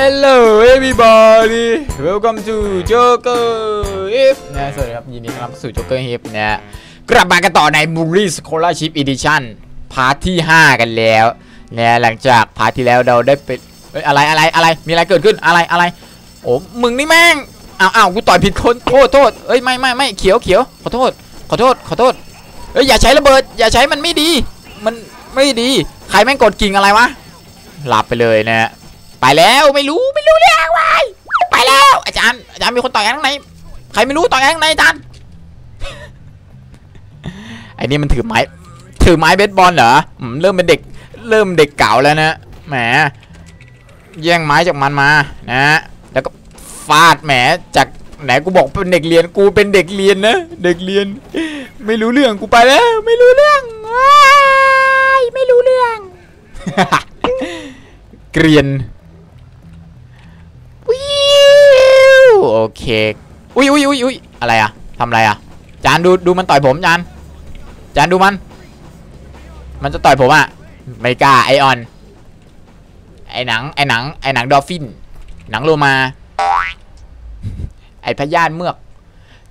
Hello everybody welcome to Joker If นะสวัสดีครับ ยินดีต้อนรับสู่ Joker If นะกลับมากันต่อใน b u r y Scholarship Edition พาร์ทที่ 5 กันแล้วนะหลังจากพาร์ทที่แล้วเราได้เป็นเอ้ยอะไรอะไรอะไรมีอะไรเกิดขึ้นอะไรอะไรโอ้มึงนี่แม่งอ้าวอ้าวกูต่อยผิดคนโทษโทษเอ้ยไม่ไม่ไม่เขียวเขียวขอโทษ ขอโทษขอโทษเอ้ยอย่าใช้ระเบิด อย่าใช้มันไม่ดี มันไม่ดี ใครแม่งกดกิ่งอะไรวะหลับไปเลยนะ ไปแล้วไม่รู้ไม่รู้เรื่องวายไปแล้วอาจารย์อาจารย์มีคนต่อยกันข้างในใครไม่รู้ต่อยกันข้างในอาจารย์ไอ้นี่มันถือไม้ถือไม้เบสบอลเหรอเริ่มเป็นเด็กเริ่มเด็กเก่าแล้วนะแหมแย่งไม้จากมันมานะแล้วก็ฟาดแหมจากไหนกูบอกเป็นเด็กเรียนกูเป็นเด็กเรียนนะเด็กเรียน ไม่รู้เรื่องกูไปแล้วไม่รู้เรื่องไม่รู้เรื่องเกรียน โอเคอุ้ยอุ้ยอุ้ยอุ้ยอะไรอะทำอะไรอะจานดูดูมันต่อยผมจานจานดูมัน มันจะต่อยผมอะไม่กล้าไอออน ไอหนังไอหนังไอหนังดอฟฟิน หนังโลมา ไอพยานเมือก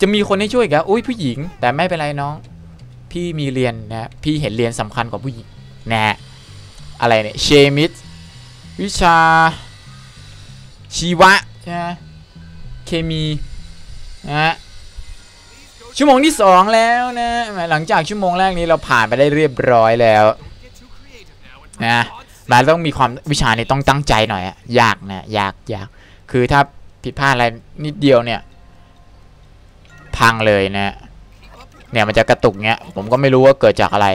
จะมีคนให้ช่วยกันอุ้ยผู้หญิง แต่ไม่เป็นไรน้อง พี่มีเรียนนะพี่เห็นเรียนสำคัญกว่าผู้หญิงนะฮะอะไรเนี่ยเชมิดวิชาชีวะใช่ไหม เคมีนะฮะชั่วโมงที่สองแล้วนะหลังจากชั่วโมงแรกนี้เราผ่านไปได้เรียบร้อยแล้วนะมันต้องมีความวิชานี้ต้องตั้งใจหน่อยอะยากนะยากยากคือถ้าผิดพลาดอะไรนิดเดียวเนี่ย พังเลยนะเนี่ยมันจะกระตุกเงี้ยผมก็ไม่รู้ว่าเกิดจากอะไร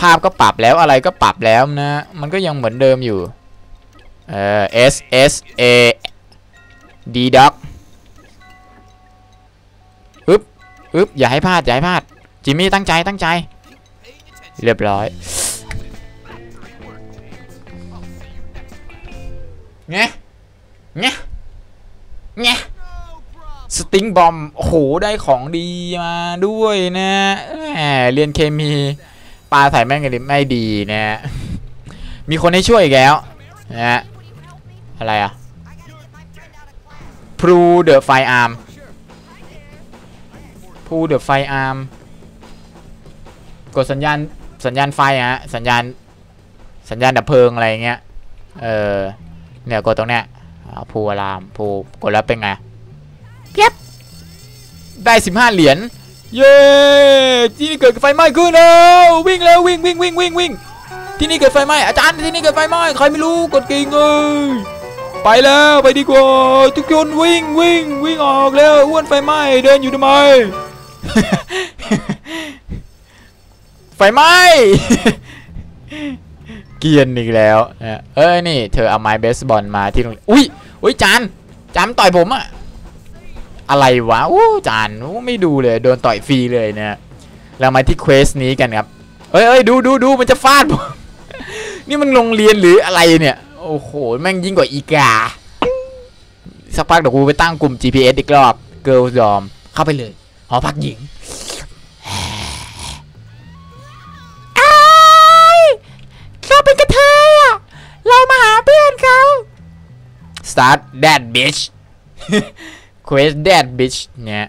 ภาพก็ปรับแล้วอะไรก็ปรับแล้วนะ มันก็ยังเหมือนเดิมอยู่เออ S S A D doc อึ๊บอย่าให้พลาดอย่าให้พลาดจิมมี่ตั้งใจตั้งใจ เรียบร้อยเงี้ยเงี้ยเงี้ยสติงบอมโอ้โหได้ของดีมาด้วยนะแหมเรียนเคมีปลาใส่แม่งกันไม่ดีนะมีคนให้ช่วยอีกแล้วนะฮะอะไรอะพรูเดอะไฟอาร์ม พรูเดอะไฟอาร์มกดสัญญาณสัญญาณไฟอะฮะสัญญาณสัญญาณดับเพลิงอะไรอย่างเงี้ยเออเนี่ยกดตรงเนี้ยพูอะลามพูกดแล้วเป็นไงเพียบได้15เหรียญเย้ที่นี่เกิดไฟไหม้ขึ้นแล้ววิ่งแล้ววิ่งวิ่งวิ่งวิ่งวิ่งที่นี่เกิดไฟไหม้อาจารย์ที่นี่เกิดไฟไหม้ใครไม่รู้กดกิ่งเอ้ยไปแล้วไปดีกว่าทุกคนวิ่งวิ่งวิ่งออกแล้วอ้วนไฟไหม้เดินอยู่ทำไม ไฟไหม้เกียนอีกแล้วนะเอ้ยนี่ เธอเอาไม้เบสบอลมาที่ตรงอุ้ยอุ้ยจานจานต่อยผมอะอะไรวะอู้จานอู้ไม่ดูเลย โดนต่อยฟรีเลยเนี่ยเรามาที่เควสนี้กันครับเอ้ยเอ้ยดูดูดูมันจะฟาดผมนี่มันโรงเรียนหรืออะไรเนี่ย โอ้โห แม่งยิ่งกว่าอีกา สักพักเดี๋ยวกูไปตั้งกลุ่ม GPS อีกรอบ Girl Dorm เข้าไปเลย หอพักหญิงเราเป็นกระเทยอะ เรามาหาเพื่อนเขา start that bitch quest that bitch เนี่ย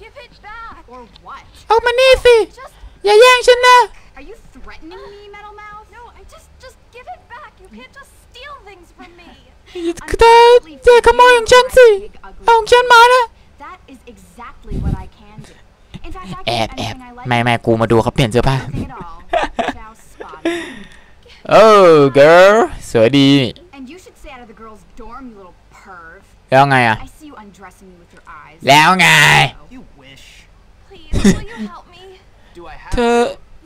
Give it back! Or what? เอามานี่สิ Just อย่าแย่งฉันนะ are you threatening me, Metal Mouth? No, I just just give it back. You can't just steal things from me. เธอเจ๊ขโมยของฉันสิ เอาของฉันมานะ That is exactly what I can do. In fact, I แอ can บ do แอบ anything I like. แม่แม่กูมาดูเขาเปลี่ยนเสื้อผ้า Nothing at all. Now spotted. เออ girl สวยดี And you should stay out of the girls' dorm, you little perv. แล้วไงอะ I see you undressing me with your eyes. แล้วไง You wish. Please, will you help me? Do I have เธอ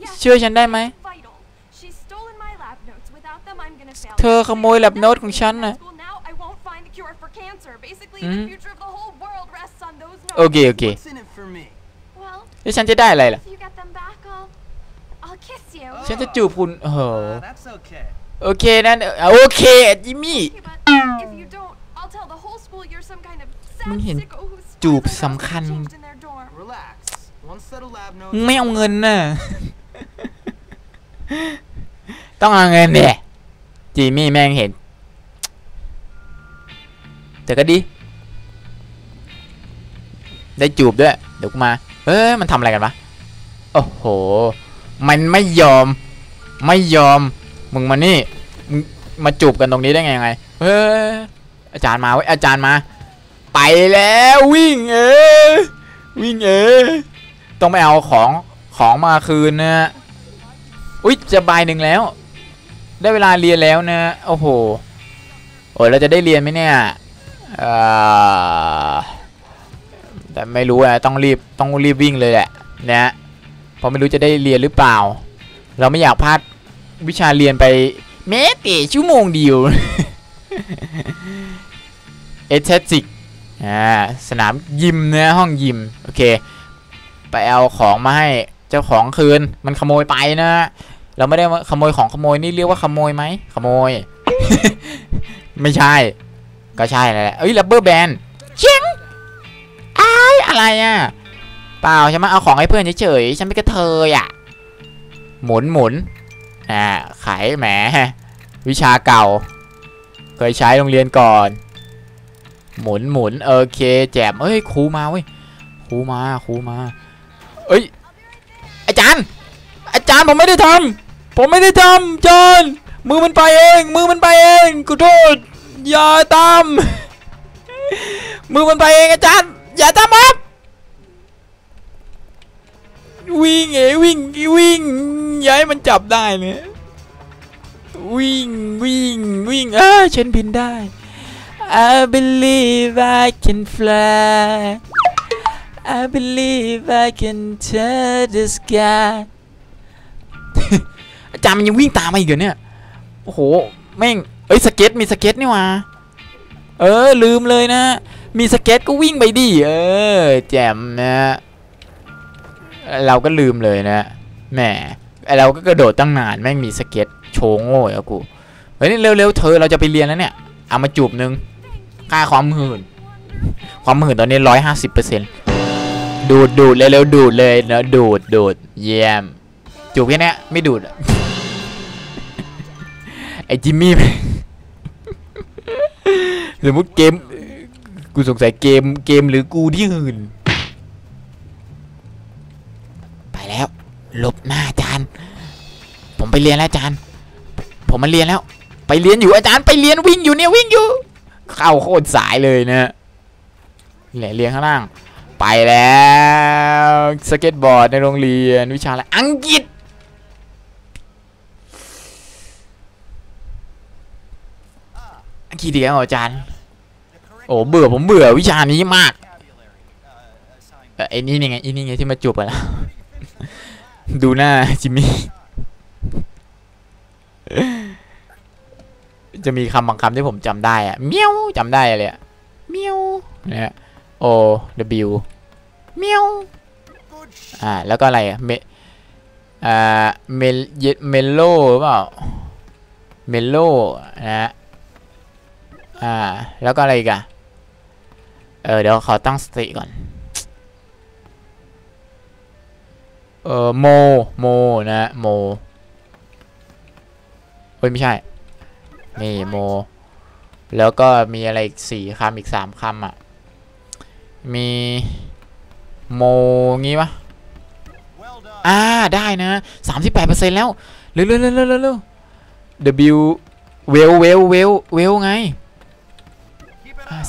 Yes, ช่วยฉันได้ไหไหม vital. She's stolen my lab notes. Without them, I'm gonna fail. เธอขโมย lab note ของฉันน่ะ School now, I won't find a cure for cancer. Basically, Mhm. the future of the whole world rests on those notes. โอเค โอเค What's in it for me? Well, แล้วฉันจะได้อะไรล่ะ if you get them back, I'll, I'll kiss you. ฉันจะจูบคุณโอ้โห Uh, that's okay. โอเคนั่นโอเคจิมมี่ Okay, but if you don't, I'll tell the whole school you're some kind of sad มึงเห็น sicko who's จูบ finally สำคัญ changed in their dorm. Relax. Once the lab มึ notes. งไม่เอาเงินน่ะ ต้องเอาเงินเนี่ยจิมมี่แม่งเห็น แต่ก็ดี ได้จูบด้วย เดี๋ยวกูมา เอ้ยมันทำอะไรกันวะโอ้โห มันไม่ยอม ไม่ยอม มึงมานี่มึงมาจูบกันตรงนี้ได้ไงยังไงเฮ้ยอาจารย์มาเว้ยอาจารย์มา ไปแล้ววิ่งเออวิ่งเออต้องไปเอาของของมาคืนนะอุ๊ยจะบายหนึ่งแล้ว ได้เวลาเรียนแล้วนะโอ้โหโอ้ยเราจะได้เรียนไหมเนี่ยเอ่อ แต่ไม่รู้อะต้องรีบต้องรีบวิ่งเลยแหละนะเพราะไม่รู้จะได้เรียนหรือเปล่า เราไม่อยากพลาดวิชาเรียนไปแม้แต่ชั่วโมงเดียวเอเทสิกอ่าสนามยิมนะห้องยิมโอเค ไปเอาของมาให้เจ้าของคืนมันขโมยไปนะเราไม่ได้ขโมยของขโมยนี่เรียกว่าขโมยไหมขโมย ไม่ใช่ ก็ใช่แหละเอ้ยรับเบอร์แบน อะไรอะเปล่าฉันมาเอาของให้เพื่อนเฉยๆฉันไม่กระเทยอะ หมุนหมุนอ่าขายแหมวิชาเก่า เคยใช้โรงเรียนก่อน หมุนหมุนโอเค แจมเอ้ยครูมาเว้ยครูมาครูมา เอ้ยอาจารย์ อาจารย์ผมไม่ได้ทำผมไม่ได้ทำอาจารย์มือมันไปเอง มือมันไปเองกูโทษอย่าตามมือมันไปเองอาจารย์ อย่าตามครับ วิ่งเอวิ่งวิ่งย่าให้มันจับได้เนี่ยวิ่งวิ่งวิ่งเออฉันบินได้ I believe I can fly I believe I can touch the sky อาจารย์มันยังวิ่งตามมาอีกเหรอเนี่ยโอ้โหแม่งเอ้ยสเก็ตมีสเก็ตนี่ว่าเออลืมเลยนะ มีสเก็ตก็วิ่งไปดิเออแจ่มนะ เราก็ลืมเลยนะแหมไอเราก็กระโดดตั้งนานแม่งมีสเก็ตโชว์โง่อะกูเฮ้ยนี่เร็วๆเธอเราจะไปเรียนแล้วเนี่ยเอามาจูบหนึ่งค่าความหื่นความหื่นตอนนี้ร้อยห้าสิบเปอร์เซ็นต์ดูดดูดเร็วๆดูดเลยนะดูดดูดเยี่ยมจูบแค่เนี้ยไม่ดูดไอจิมมี่สมมติเกมกูสงสัยเกมเกมหรือกูที่หื่น แล้วหลบหน้าอาจารย์ ผมไปเรียนแล้วอาจารย์ ผมมาเรียนแล้ว ไปเรียนอยู่อาจารย์ไปเรียนวิ่งอยู่เนี่ยวิ่งอยู่ เข้าโคตรสายเลยนะแหละเรียนข้างล่าง ไปแล้วสเก็ตบอร์ดในโรงเรียนวิชาอะไรอังกฤษอังกฤษดีครับอาจารย์ โอ้เบื่อผมเบื่อวิชานี้มากเอ่อไอ้นี่นี่ไงไอ้นี่ไงที่มาจูบอะแล้ว ดูหน้าจิมมี่ จะมีคำบางคำที่ผมจำได้อะเมียวจำได้เลยอะเมียวนะฮะ O W เมียวอ่า แล้วก็อะไรอะเมอ่าเมลเมลโลหรือเปล่า เมลโลนะฮะอ่า แล้วก็อะไรอีกอะเออ เดี๋ยวขอตั้งสติก่อน เออโมโมนะโมเฮ้ยไม่ใช่ นี่โม แล้วก็มีอะไรอีกสี่คำอีกสามคำอะ มีโมงี้ปะอ่าได้นะสามสิบแปดเปอร์เซ็นต์แล้ว เร็วเร็วเร็วเร็วเร็ว W เวลเวลเวลเวลไง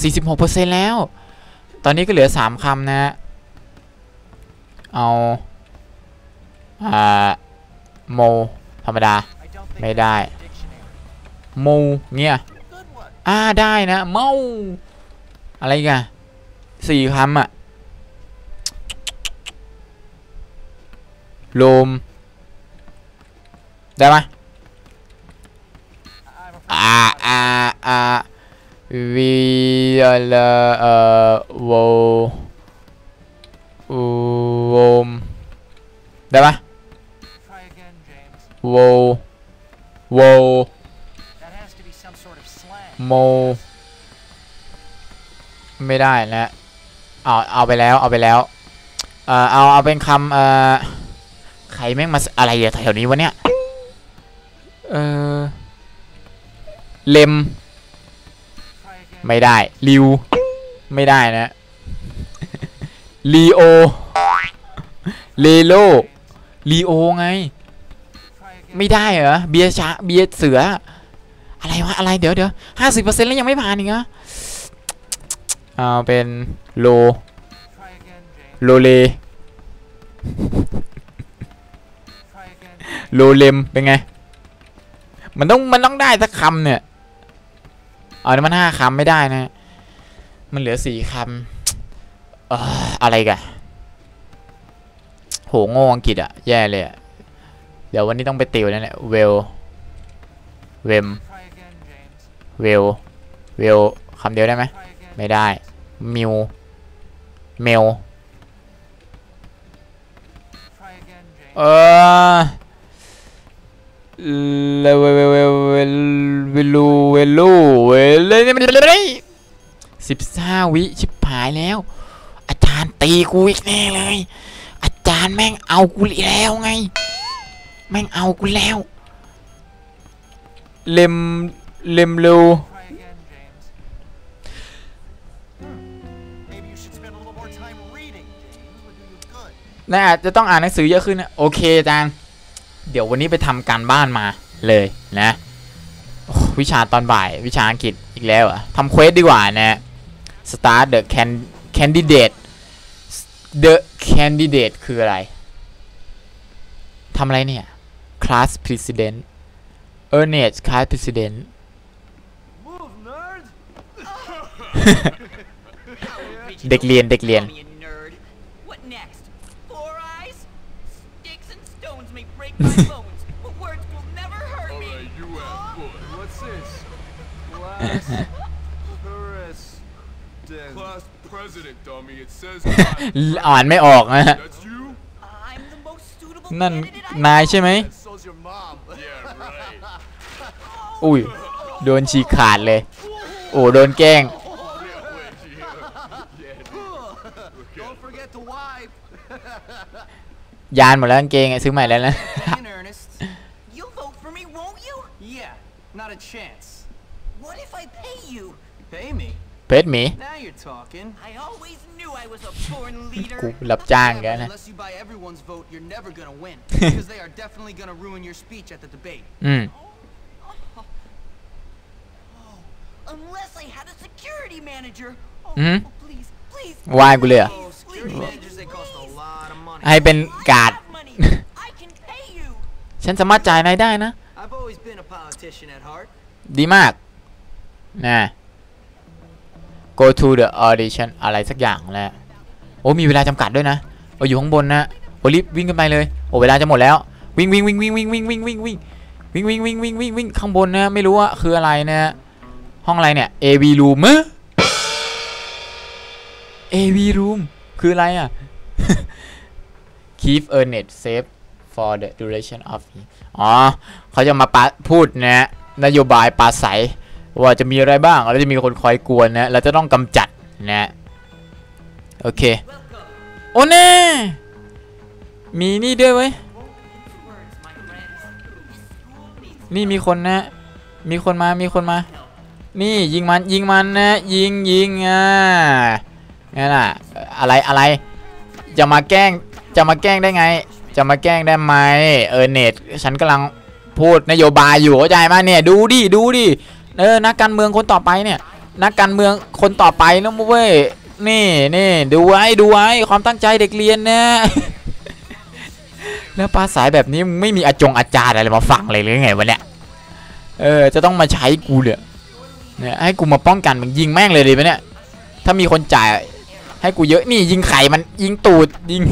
สี่สิบหกเปอร์เซ็นต์แล้ว ตอนนี้ก็เหลือสามคำนะ เอา อ่าโม ธรรมดา ไม่ได้โมเงี้ยอ่าได้นะเมาอะไรอีกันสี่คำอะลมได้ไหมอ่าอ่าอ่าวีอะไรเอ่อโวโวมได้ไห slang. โม ไม่ได้นะเอาเอาไปแล้วเอาไปแล้ว เอ่อเอาเอาเป็นคำเอ่อใครแม่งมาอะไรอะแถวนี้วะเนี่ย เออเลม Try again. ไม่ได้ริว ไม่ได้นะลีโอเลโลลีโอไง Try again. ไม่ได้เหรอเบียร์ชาเบียร์เสือ อะไรวะอะไรเดี๋ยวเดี๋ยวห้าสิบเปอร์เซ็นต์แล้วยังไม่ผ่านอีกเหรอเอาเป็นโลโลเลโลเลมเป็นไง มันต้องมันต้องได้สักคำเนี่ยเอานี่มันห้าคำไม่ได้นะ มันเหลือสี่คำเอออะไรกันโหโง่อังกฤษอะแย่เลยอะ เดี๋ยววันนี้ต้องไปติวแล้วเนี่ยเวลเวมเวลเวลคำเดียวได้ไหมไม่ได้มิวเมลเออเลเวเวเวเวเวลูเวลูเวเลสิบห้าวิชิบหายแล้ว อาจารย์ตีกูอีกแน่เลย อาจารย์แม่งเอากูอีกแล้วไง แม่งเอากูแล้ว เลมเลมลู Try again, James. Maybe you should spend a little more time reading, James. Would do you good. น่าจะต้องอ่านหนังสือเยอะขึ้นนะโอเคอาจารย์เดี๋ยววันนี้ไปทำการบ้านมาเลยนะวิชาตอนบ่ายวิชาอังกฤษอีกแล้วอะทำเควสดีกว่านะ start the can candidate the candidate คืออะไรทำอะไรเนี่ย class president Ernest class president Move, nerd! เด็กเรียนเด็กเรียน Call me a nerd. What next? Four eyes? Sticks and stones may break my bones, but words will never hurt me. What's this? Class president. Class president, dummy. It says อ่านไม่ออกนะ That's you? I'm the most suitable นั่น candidate I นายใช่ไหม And so's your mom. Yeah, right. อุ้ย โดนฉีกขาดเลย โอ้โดนแกล้ง Don't forget to wipe. ยานหมดแล้วกางเกงอะซื้อใหม่แล้วนะ In earnest? You'll vote for me, won't you? Yeah, not a chance. What if I pay you? Pay me? เพชรหมี Now you're talking. I always กูรับจ้าง Yeah, แก but นะ unless you buy everyone's vote, you're never gonna win. because they are definitely gonna ruin your speech at the debate. อืม Unless I had a security manager. Oh, Mhm. oh, please, please. วายกูเลยเหรอ Oh, security managers, they cost a lot of money. ให้เป็น I การ์ด have money. I can pay you. ฉันสามารถจ่ายนายได้นะ I've always been a politician at heart. ดีมากนะ go to the audition อะไรสักอย่างแหละ โอ้มีเวลาจำกัดด้วยนะโอ้อยู่ข้างบนนะโอ้รีบวิ่งกันไปเลยโอ้เวลาจะหมดแล้ววิ่งวิ่งวิ่งวิ่งวิ่งวิ่งวิ่งวิ่งวิ่งวิ่งวิ่งวิ่งวิ่งวิ่งวิ่งข้างบนนะไม่รู้ว่าคืออะไรนะห้องอะไรเนี่ย AV room เอ้อ AV room คืออะไรอะ keep a net safe for the duration of อ๋อเขาจะมาปะพูดนะนโยบายปาศัยว่าจะมีอะไรบ้างแล้วจะมีคนคอยกวนนะเราจะต้องกำจัดนะ โอเค โอ้แน่ มีนี่ด้วยเว้ย นี่มีคนนะ มีคนมา มีคนมา นี่ยิงมัน ยิงมันนะ ยิงยิงอะงั้นอะ อะไรอะไร จะมาแกล้ง จะมาแกล้งได้ไง จะมาแกล้งได้ไหมเออเน็ตฉันกำลังพูดนโยบายอยู่เข้าใจไหมเนี่ยดูดิดูดิเออนักการเมืองคนต่อไปเนี่ย นักการเมืองคนต่อไปนะเว้ย นี่นี่ดูไว้ดูไว้ความตั้งใจเด็กเรียนนะแล้วปลาสายแบบนี้ไม่มีอาจงอาจารย์อะไรมาฟังเลยหรือไงวะเนี่ยเออจะต้องมาใช้กูเนี่ยเนี่ยให้กูมาป้องกันมึงยิงแม่งเลยดีไหมเนี่ยถ้ามีคนจ่ายให้กูเยอะนี่ยิงไข่มันยิงตูดยิง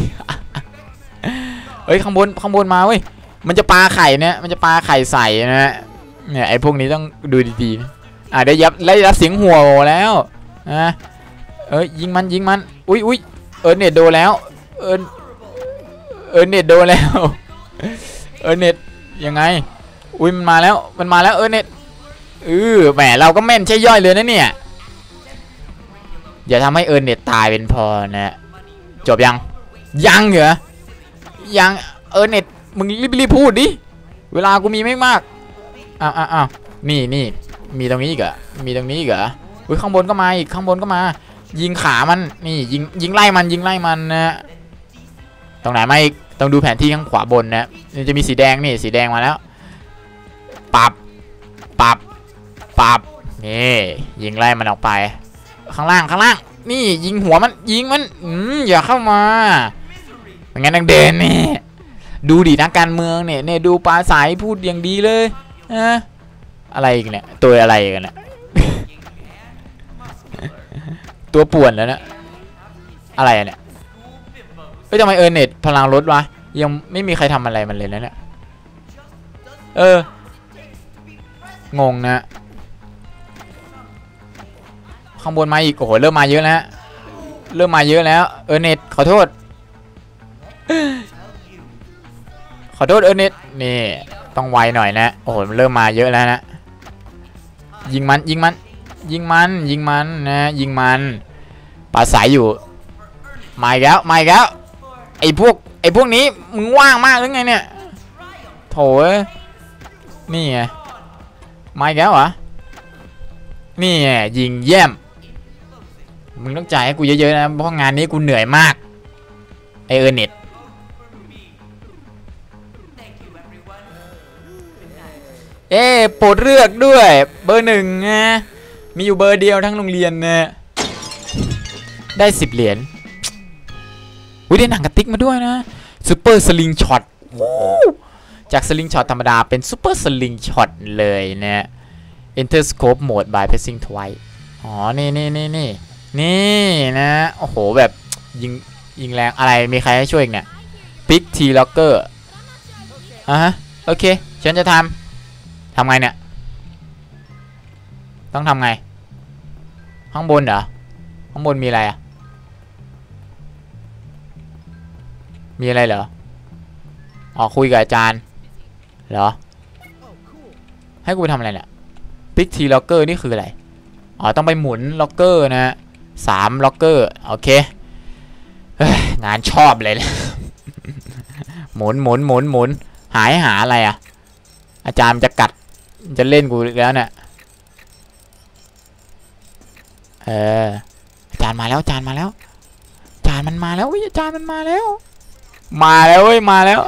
เฮ้ยข้างบนข้างบนมาเว้ยมันจะปลาไข่เนี่ยมันจะปลาไข่ใส่นะฮะเนี่ยไอ้พวกนี้ต้องดูดีๆอะได้ยับได้ยับเสียงหัวแล้วนะ เอ้ยยิงมันยิงมันอุ้ยอุ้ยเออเน็ตโดนแล้วเออเออเน็ตโดนแล้วเออเน็ตยังไงอุ้ยมันมาแล้วมันมาแล้วเออเน็ตเออแหมเราก็แม่นใช่ย่อยเลยนะเนี่ยอย่าทำให้เออเน็ตตายเป็นพอนะจบยังยังเหรอยังเออเน็ตมึงรีบรีบพูดดิเวลากูมีไม่มากอ้าวอ้าวอ้าวนี่นี่มีตรงนี้อีกเหรอมีตรงนี้อีกเหรออุ้ยข้างบนก็มาอีกข้างบนก็มา ยิงขามันนี่ยิงยิงไล่มันยิงไล่มันนะตรงไหนไมาอีกต้องดูแผนที่ข้างขวาบนนะนี่จะมีสีแดงนี่สีแดงมาแล้วปรับปรับปรับนี่ยิงไล่มันออกไป ข้างล่างข้างล่าง นี่ยิงหัวมันยิงมันอืมอย่าเข้ามาไม่งั้นนังเดนนี่ดูดินักการเมืองเนี่ยเนี่ยดูปลาสายพูดอย่างดีเลยนะอะไรอีกเนี่ยตัวอะไรกันเนี่ย ตัวป่วนแล้วเนะอะไรเนี่ยเฮ้ยทำไมเออเน็ตพลังลดวะยังไม่มีใครทำอะไรมันเลยนะเนี่ยเอองงนะข้างบนมาอีกโอ้โหเริ่มมาเยอะแล้วเริ่มมาเยอะแล้วเออเน็ตขอโทษ ขอโทษเออเน็ตนี่ต้องไวหน่อยนะโอ้โหเริ่มมาเยอะแล้วนะยิงมันยิงมัน ยิงมันยิงมันนะยิงมัน ปลาสายอยู่มาอีกแล้วมาอีกแล้วไอ้พวกไอ้พวกนี้มึงว่างมากหรือไงเนี่ยโถยนี่ไงมาอีกแล้วเหรอนี่ไงยิงเยี่ยมมึงต้องจ่ายให้กูเยอะๆนะเพราะงานนี้กูเหนื่อยมากไอเออร์เน็ตเอ๊ะโปรดเลือกด้วยเบอร์หนึ่งนะมีอยู่เบอร์เดียวทั้งโรงเรียนนะ ได้สิบเหรียญอุ้ยได้หนังกระติกมาด้วยนะซูเปอร์สลิงช็อตจากสลิงช็อตธรรมดาเป็นซูเปอร์สลิงช็อตเลยนะ Enter Scope Mode by pressing twice อ๋อ นี่นี่นี่นี่นี่นะ โอ้โห แบบยิงยิงแรงอะไร มีใครให้ช่วยอีกเนี่ย Pick T Locker อะฮะ โอเค ฉันจะทำทำไงเนี่ย ต้องทำไง ข้างบนเหรอ ข้างบนมีอะไรอะ มีอะไรเหรออ๋อคุยกับอาจารย์เหรอ ให้กูไปทำอะไรเนี่ยพิกทีล็อกเกอร์นี่คืออะไร อ๋อ ต้องไปหมุนล็อกเกอร์นะฮะสามล็อกเกอร์ โอเคเฮ้ยงานชอบเลยนะหมุนหมุนหมุนหมุนหายหาอะไรอะ อาจารย์มันจะกัด จะเล่นกูแล้วเนี่ย เออ อาจารย์มาแล้ว อาจารย์มาแล้ว อาจารย์มันมาแล้วเว้ยอาจารย์มันมาแล้ว มาแล้วเว้ยมาแล้ว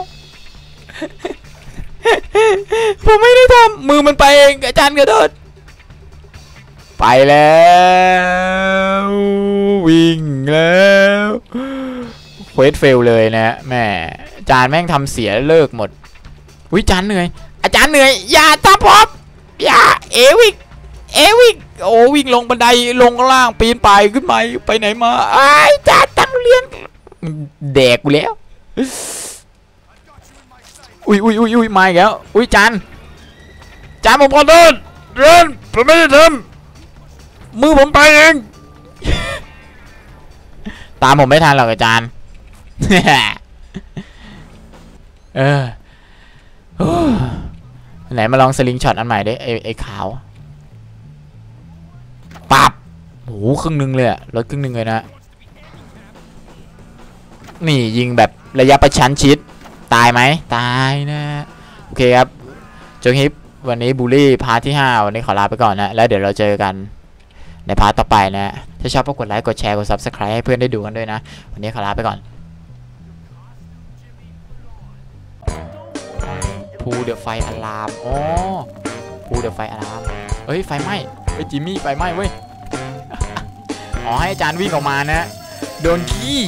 ผมไม่ได้ทำมือมันไปเองอาจารย์กระโดดไปแล้ววิ่งแล้วเควสเฟลเลยนะแม่อาจารย์แม่งทำเสียเลิกหมดวิอาจารย์เหนื่อย อาจารย์เหนื่อย อย่าทับพบอย่าเอวิกเอวิกโอ้วิ่งลงบันไดลงข้างล่างปีนป่ายขึ้นไปไปไหนมาไอ้ายอาจารย์ตั้งเรียนมันแดกกูแล้ว อุ้ยอุ้ยอุ้ยอุ้ยมาอีกแล้วอุ้ยจานจานผมขอโทษเรนผมไม่ได้ทำมือผมไปเองตามผมไม่ทันหรอกอาจารย์เออไหนมาลองสลิงช็อตอันใหม่ดิไอไอขาวปับโอ้โหครึ่งหนึงเลยอะลดครึ่งหนึงเลยนะ นี่ยิงแบบระยะประชันชิด ตายไหมตายนะโอเคครับจงฮิปวันนี้บูลลี่พาร์ทที่ 5 วันนี้ขอลาไปก่อนนะ แล้วเดี๋ยวเราเจอกันในพาร์ทต่อไปนะ ถ้าชอบก็กดไลค์ กดแชร์ กด Subscribe ให้เพื่อนได้ดูกันด้วยนะ วันนี้ขอลาไปก่อนพูเดือะไฟอะลามอ๋อพูเดือะไฟอะลามเฮ้ย ไฟไหม้เฮ้ยจิมมี่ไฟไหม้เว้ย อ๋อให้อาจารย์วิ่งออกมานะ โดนขี้